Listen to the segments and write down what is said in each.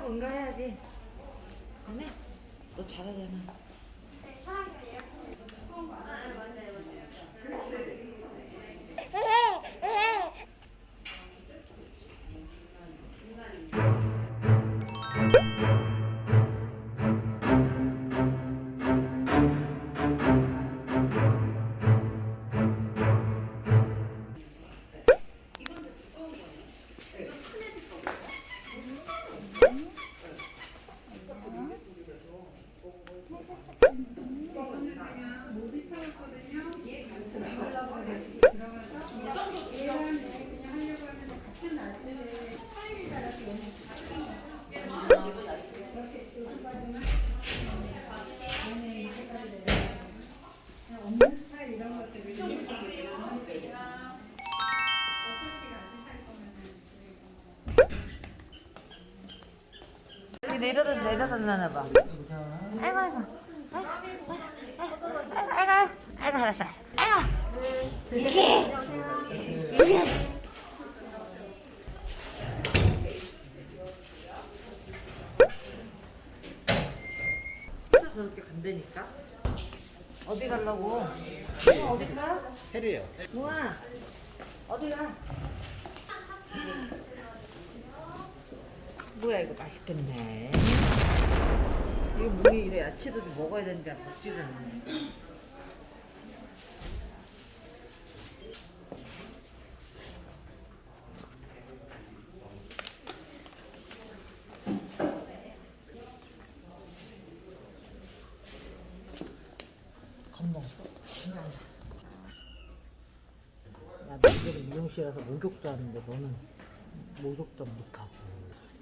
따로 응가해야지. 그네? 너 잘하잖아. 여기 내려다 내려다 놔봐. 아이고 아이고. 아이고 아이고 아이고. 알았어 알았어. 아이고. 이게 이게 저렇게 간다니까. 어디 가려고? 어, 어디 가? 해리요. 뭐야 어디 가? 뭐야 이거 맛있겠네. 이거 뭐이 이래 야채도 좀 먹어야 되는데 먹지를 않네. 겁먹었어. 야 너희들은 미용실에서 목욕도 하는데 너는 목욕도 못하고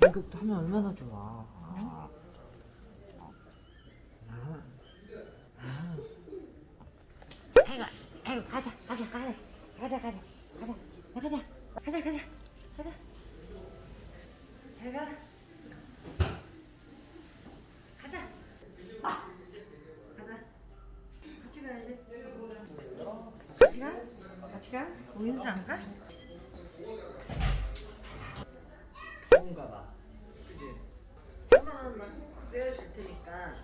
목욕도 하면 얼마나 좋아 아. 아. 아. 아이고 아이고 가자 가자 가자 가자 가자 가자 가자 가자 가자 가자 잘 가 가자 아. 가자 같이 가야지 같이 가? 같이 가? 우유도 안 가? 좋은가 봐. 그지? 천만 원만 떼어줄 테니까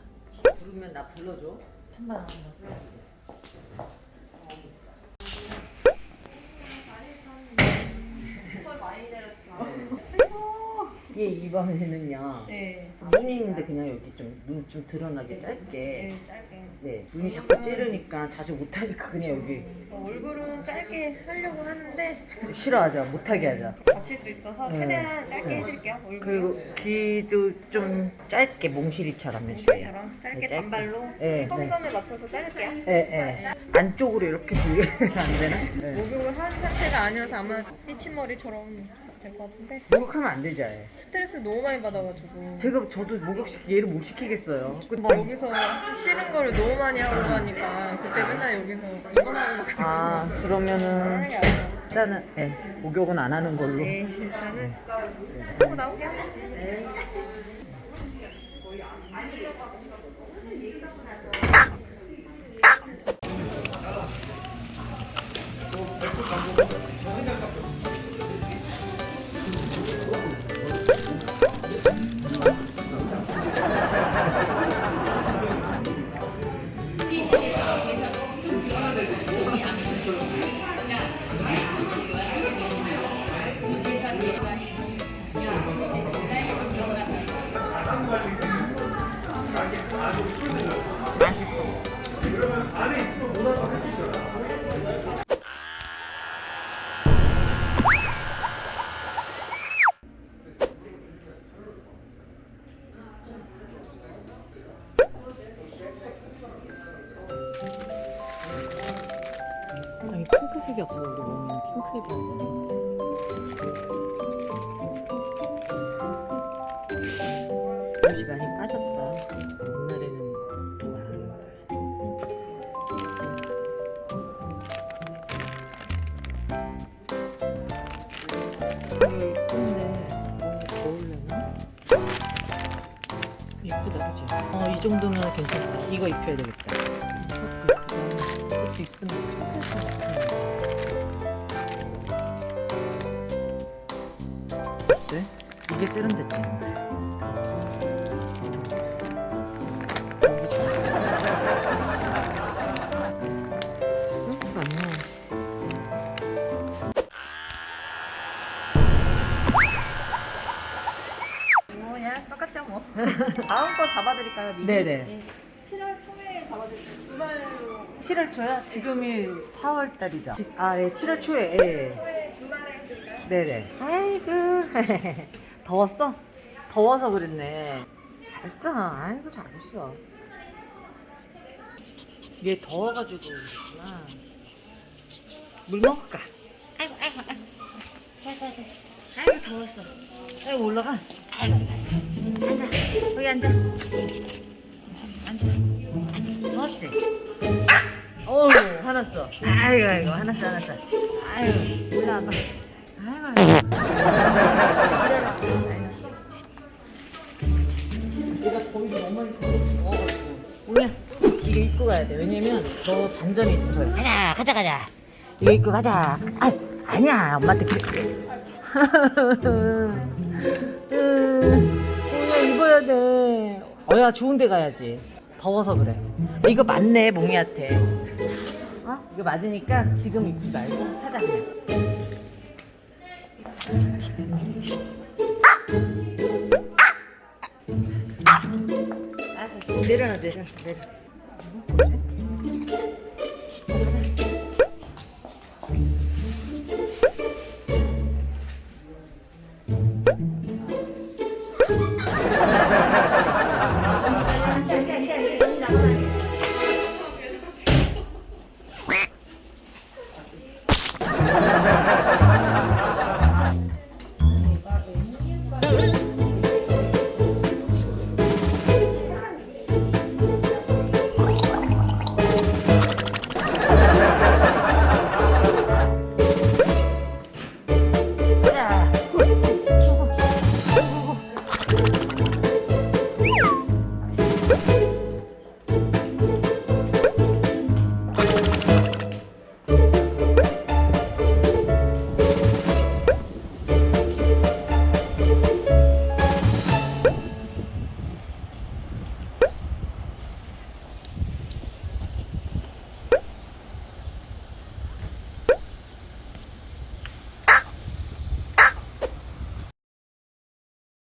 부르면 나 불러줘. 천만 원만 떼어줄게. 얘이 번에는요. 네. 눈이 있는데 그냥 여기 좀눈 좀 드러나게 짧게. 네, 짧게. 네. 눈이 자꾸 찌르니까 자주 못하니까 그냥 여기 어, 얼굴은 짧게 하려고 하는데 싫어하자. 못하게 하자. 다칠 수 있어서 네. 최대한 짧게 해드릴게요. 얼굴. 그리고 귀도 좀 짧게 몽실이처럼 해주세요. 처럼 짧게 네, 짧게. 단발로 네, 턱선에 맞춰서 자를게요. 예, 예. 안쪽으로 이렇게 들면 안 되나? 예. 목욕을 한 상태가 아니어서 아마 삐치머리처럼 될 것 같은데? 목욕하면 안 되지, 아예. 스트레스 너무 많이 받아가지고. 제가 저도 목욕시키 얘를 못 시키겠어요. 그 뭐, 여기서 싫은 거를 너무 많이 하고 가니까 그때 맨날 여기서 입원하고 막아 그러면은 하는 게 아니라. 일단은 예, 목욕은 안 하는 걸로. 네 일단은. 하고 나올게 아니 핑크색이 없어 우리 몸에는 핑크색이 없네. 옷이 많이 빠졌다. 정도면 괜찮다. 이거 입혀야 되겠다. 이것도 이쁜데. 어때? 이게 세련됐지. 다음 거 잡아드릴까요? 미리? 네네. 7월 초에 잡아드릴게요. 주말로 7월 초야? 지금이 4월 달이죠. 아, 예, 7월 초에. 예. 초에 주말에? 네네. 아이고. 더웠어? 더워서 그랬네. 잘했어. 아이고, 잘했어. 얘 더워가지고 그랬구나. 물 먹을까? 아이고, 아이고, 아이고. 자, 자, 자. 아이고, 더웠어. 아이고, 올라가. 아이고, 알았어. 앉아. 거기 앉아. 앉아. 더웠지? 아! 어우, 화났어. 아이고, 아이고, 화났어, 화났어. 아이고, 올라와봐. 아이고, 아이고. 내가 거기서 너무 많이 더워가지고. 오늘 이거 입고 가야 돼. 왜냐면 너 단점이 있어. 거기. 가자, 가자, 가자. 이거 입고 가자. 아, 아니야. 엄마한테 냥 입어야 돼. 어야 좋은 데 가야지. 더워서 그래. 이거 맞네, 몽이한테. 어? 이거 맞으니까 지금 입지 말고 하자 그냥. 알았어. 내려놔, 내려놔, 내려.